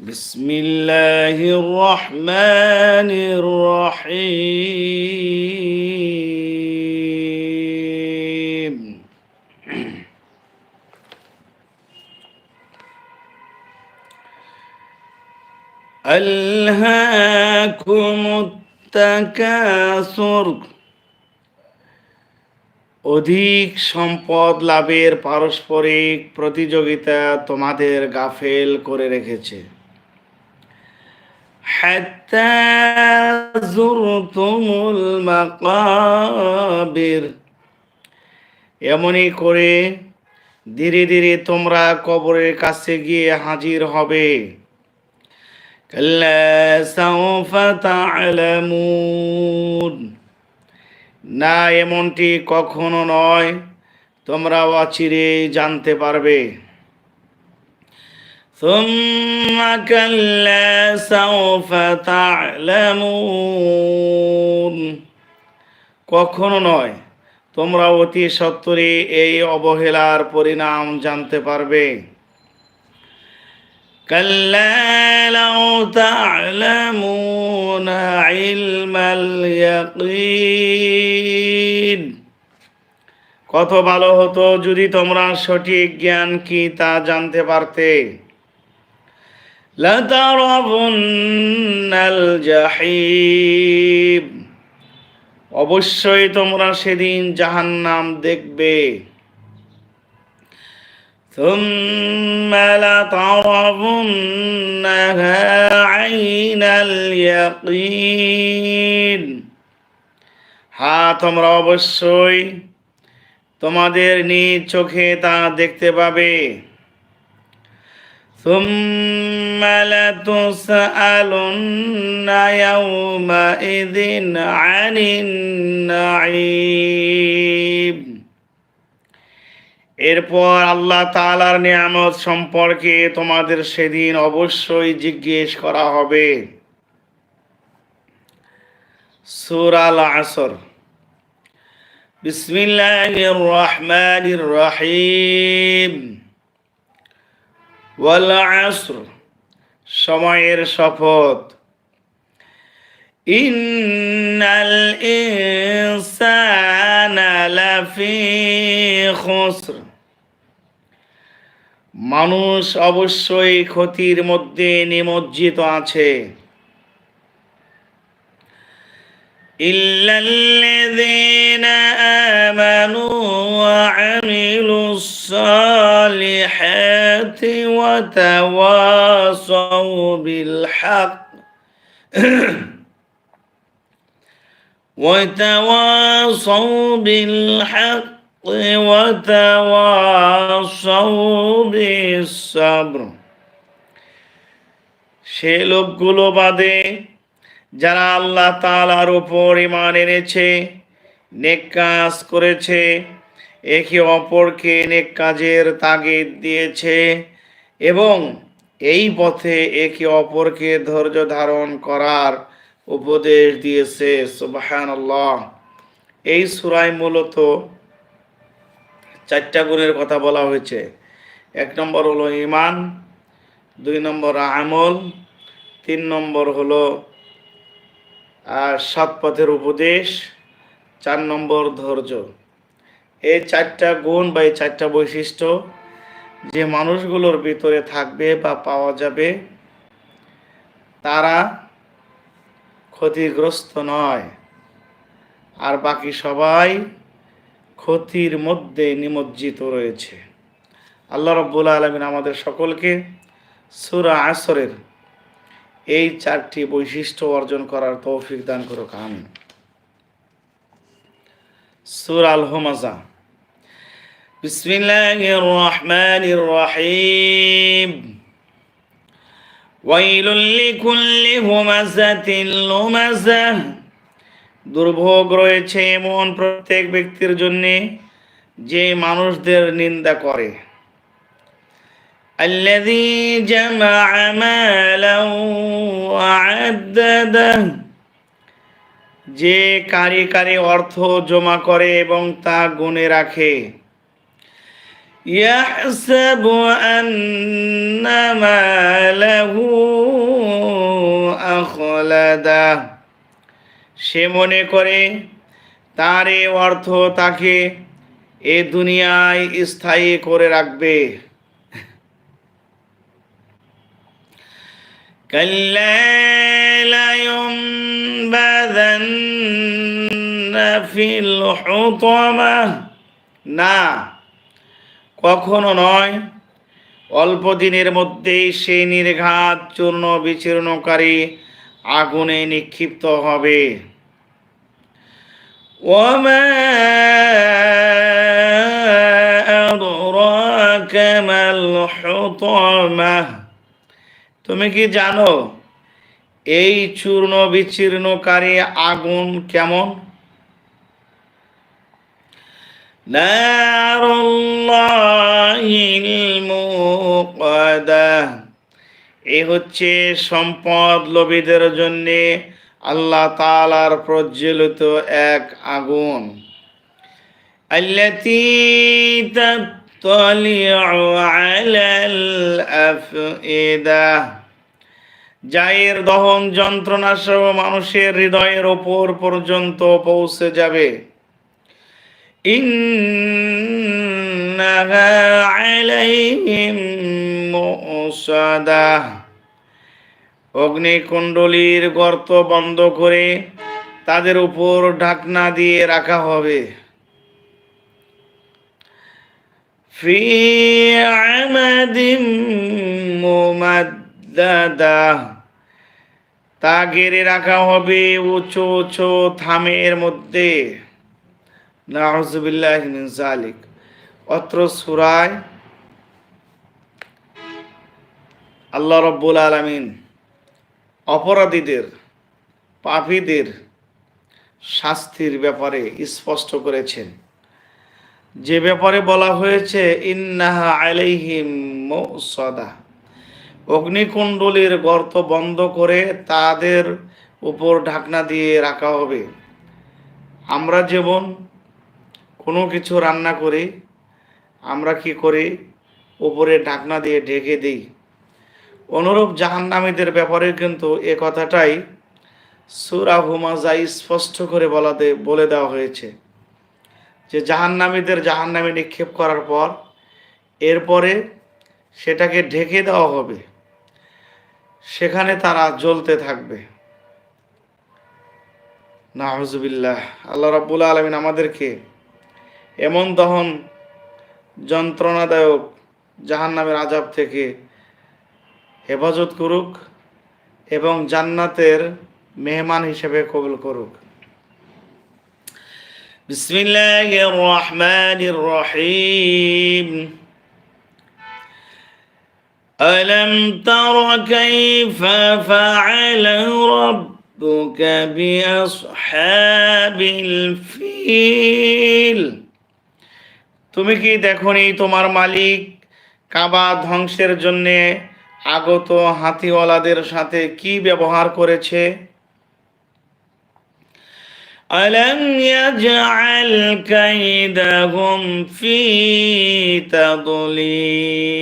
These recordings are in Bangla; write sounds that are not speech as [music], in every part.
بسم الله الرحمن الرحيم. ألهاكم التكاثر. অধিক সম্পদ লাভের পারস্পরিক প্রতিযোগিতা তোমাদের গাফেল করে রেখেছে। এমনই করে ধীরে ধীরে তোমরা কবরের কাছে গিয়ে হাজির হবে। না এমনটি কখনো নয় তোমরা অচিরে জানতে পারবে ثم كلا سوف تعلمون কখনো নয় তোমরা অতি সত্তরে এই অবহেলার পরিণাম জানতে পারবে كلا لو تعلمون علم اليقين কত ভালো হতো যদি তোমরা সঠিক জ্ঞান কি তা জানতে পারতে লাতারাবুন্নাল জাহিম অবশ্যই তোমরা সেদিন জাহান্নাম দেখবে ثم لترونها عين اليقين হ্যাঁ তোমরা অবশ্যই তোমাদের নিজ চোখে তা দেখতে পাবে। এরপর আল্লাহ তালার নিয়ামত সম্পর্কে তোমাদের সেদিন অবশ্যই জিজ্ঞেস করা হবে। সুরাল আসর। বিসমিল্লাহির রহমানির রহিম ওয়াল আসর, সময়ের শপথ। ইন্নাল ইনসানা লাফি খুসর। মানুষ অবশ্যই ক্ষতির মধ্যে নিমজ্জিত আছে। إلا الذين آمنوا وعملوا الصالحات وتواصوا بالحق [coughs] وتواصوا بالحق وتواصوا بالصبر সে লোকগুলো বাদে যারা আল্লাহ তালার উপর ইমান এনেছে, নেক কাজ করেছে, একে অপরকে নেক কাজের তাগিদ দিয়েছে এবং এই পথে একে অপরকে ধৈর্য ধারণ করার উপদেশ দিয়েছে সুবাহান এই সুরায় মূলত চারটা গুণের কথা বলা হয়েছে। এক নম্বর হলো ইমান দুই নম্বর আমল, তিন নম্বর হলো আর সাত পথের উপদেশ, চার নম্বর ধৈর্য। এই চারটা গুণ বা এই চারটা বৈশিষ্ট্য যে মানুষগুলোর ভিতরে থাকবে বা পাওয়া যাবে, তারা ক্ষতিগ্রস্ত নয়। আর বাকি সবাই ক্ষতির মধ্যে নিমজ্জিত রয়েছে। আল্লাহ রব্বুল আলমিন আমাদের সকলকে সুরা আসরের এই চারটি বৈশিষ্ট্য অর্জন করার তৌফিক দান করুক, আমিন। সুর আল হোমাজা রহমানির রহিম ওয়াইলুল লিকুল্লি হুমাযাতিল লুমাযাহ দুর্ভোগ রয়েছে এমন প্রত্যেক ব্যক্তির জন্যে যে মানুষদের নিন্দা করে। الذي جمع مالا وعدده যে কারি কারি অর্থ জমা করে এবং তা গুনে রাখে يحسب أن ماله أخلده সে মনে করে তার এ অর্থ তাকে এ দুনিয়ায় স্থায়ী করে রাখবে كلا لينبذن في الحطمة না কখনো নয় অল্প দিনের মধ্যেই সে নির্ঘাত চূর্ণ বিচূর্ণকারী আগুনে নিক্ষিপ্ত হবে وما أدراك ما الحطمة তুমি কি জানো, এই চূর্ণ বিচীর্ণকারী আগুন কেমন? মুকাদা এ হচ্ছে সম্পদ লোভীদের জন্যে আল্লাহ তালার প্রজ্বলিত এক আগুন। আল্লাতি তাত্তালিউ আলাল আফইদা যায়ের দহন যন্ত্রণা সহ মানুষের হৃদয়ের ওপর পর্যন্ত পৌঁছে যাবে। অগ্নিকুণ্ডলীর গর্ত বন্ধ করে তাদের উপর ঢাকনা দিয়ে রাখা হবে। আমাদিম মুমাদ্দাদা। তা ঘিরে রাখা হবে উঁচু উঁচু থামের মধ্যে। নাহজুবিল্লাহ মিন জালিক অত্র সুরায় আল্লাহ রব্বুল আলমিন অপরাধীদের, পাপীদের শাস্তির ব্যাপারে স্পষ্ট করেছেন। যে ব্যাপারে বলা হয়েছে, ইন্নাহা আলাইহিম সদা অগ্নিকুণ্ডলীর গর্ত বন্ধ করে তাদের উপর ঢাকনা দিয়ে রাখা হবে। আমরা যেমন কোনো কিছু রান্না করি, আমরা কি করি? উপরে ঢাকনা দিয়ে ঢেকে দিই। অনুরূপ জাহান্নামীদের ব্যাপারে কিন্তু এ কথাটাই সুরা হুমাজাই স্পষ্ট করে বলাতে, বলে দেওয়া হয়েছে। যে জাহান্নামীদের জাহান্নামে নিক্ষেপ করার পর এরপরে সেটাকে ঢেকে দেওয়া হবে। সেখানে তারা জ্বলতে থাকবে। নাহজুবিল্লাহ আল্লাহ রাব্বুল আলমিন আমাদেরকে এমন দহন যন্ত্রণাদায়ক জাহান্নামের আজাব থেকে হেফাজত করুক এবং জান্নাতের মেহমান হিসেবে কবুল করুক। বিসমিল্লাহ রহমান রহিম ألم تر كيف فعل ربك بأصحاب الفيل তুমি কি দেখনি তোমার মালিক কাবা ধ্বংসের জন্যে আগত হাতিওয়ালাদের সাথে কি ব্যবহার করেছে ألم يجعل كيدهم في تضليل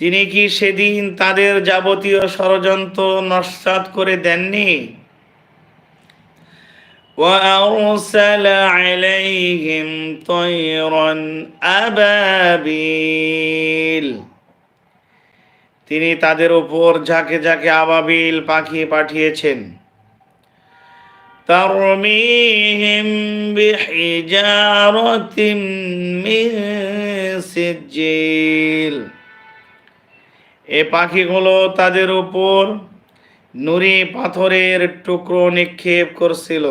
তিনি কি সেদিন তাদের যাবতীয় ষড়যন্ত্র নস্বাত করে দেননি وأرسل عليهم طيرا أبابيل তিনি তাদের উপর ঝাঁকে ঝাঁকে আবাবিল পাখি পাঠিয়েছেন ترميهم بحجارة من سجيل এ পাখিগুলো তাদের উপর নুরি পাথরের টুকরো নিক্ষেপ করছিল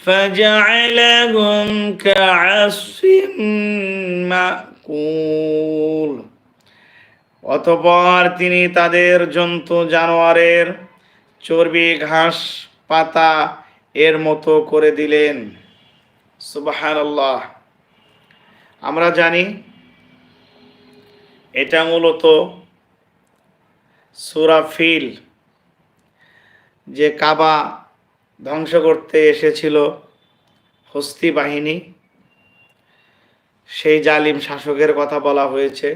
فجعلهم كعصف مأكول অতপর তিনি তাদের জন্তু জানোয়ারের চর্বি ঘাস পাতা এর মতো করে দিলেন। সুবাহান আমরা জানি এটা মূলত সুরাফিল যে কাবা ধ্বংস করতে এসেছিল হস্তি বাহিনী। সেই জালিম শাসকের কথা বলা হয়েছে।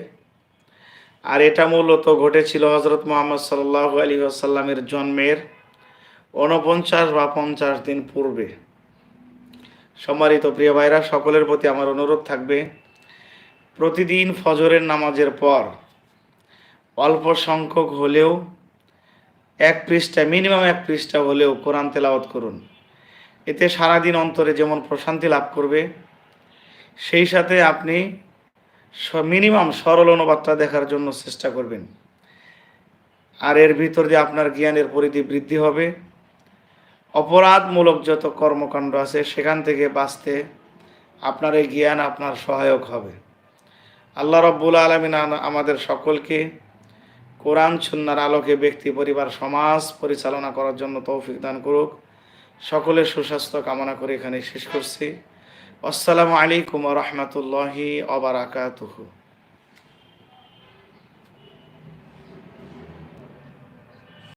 আর এটা মূলত ঘটেছিল হজরত মোহাম্মদ সাল্লাহ আলী আসাল্লামের জন্মের ঊনপঞ্চাশ বা পঞ্চাশ দিন পূর্বে। সম্মানিত প্রিয় ভাইরা, সকলের প্রতি আমার অনুরোধ থাকবে, প্রতিদিন ফজরের নামাজের পর অল্প সংখ্যক হলেও এক পৃষ্ঠা, মিনিমাম এক পৃষ্ঠা হলেও কোরআন তেলাওয়াত করুন। এতে সারাদিন অন্তরে যেমন প্রশান্তি লাভ করবে, সেই সাথে আপনি মিনিমাম সরল অনুবাদটা দেখার জন্য চেষ্টা করবেন। আর এর ভিতর দিয়ে আপনার জ্ঞানের পরিধি বৃদ্ধি হবে। অপরাধমূলক যত কর্মকাণ্ড আছে, সেখান থেকে বাঁচতে আপনার এই জ্ঞান আপনার সহায়ক হবে। আল্লাহ রব্বুল আলমিন আমাদের সকলকে কোরআন, সুন্নার আলোকে ব্যক্তি, পরিবার, সমাজ পরিচালনা করার জন্য তৌফিক দান করুক। সকলের সুস্বাস্থ্য কামনা করে এখানে শেষ করছি। আসসালামু আলাইকুম রহমতুল্লাহি অবরাকাতুহু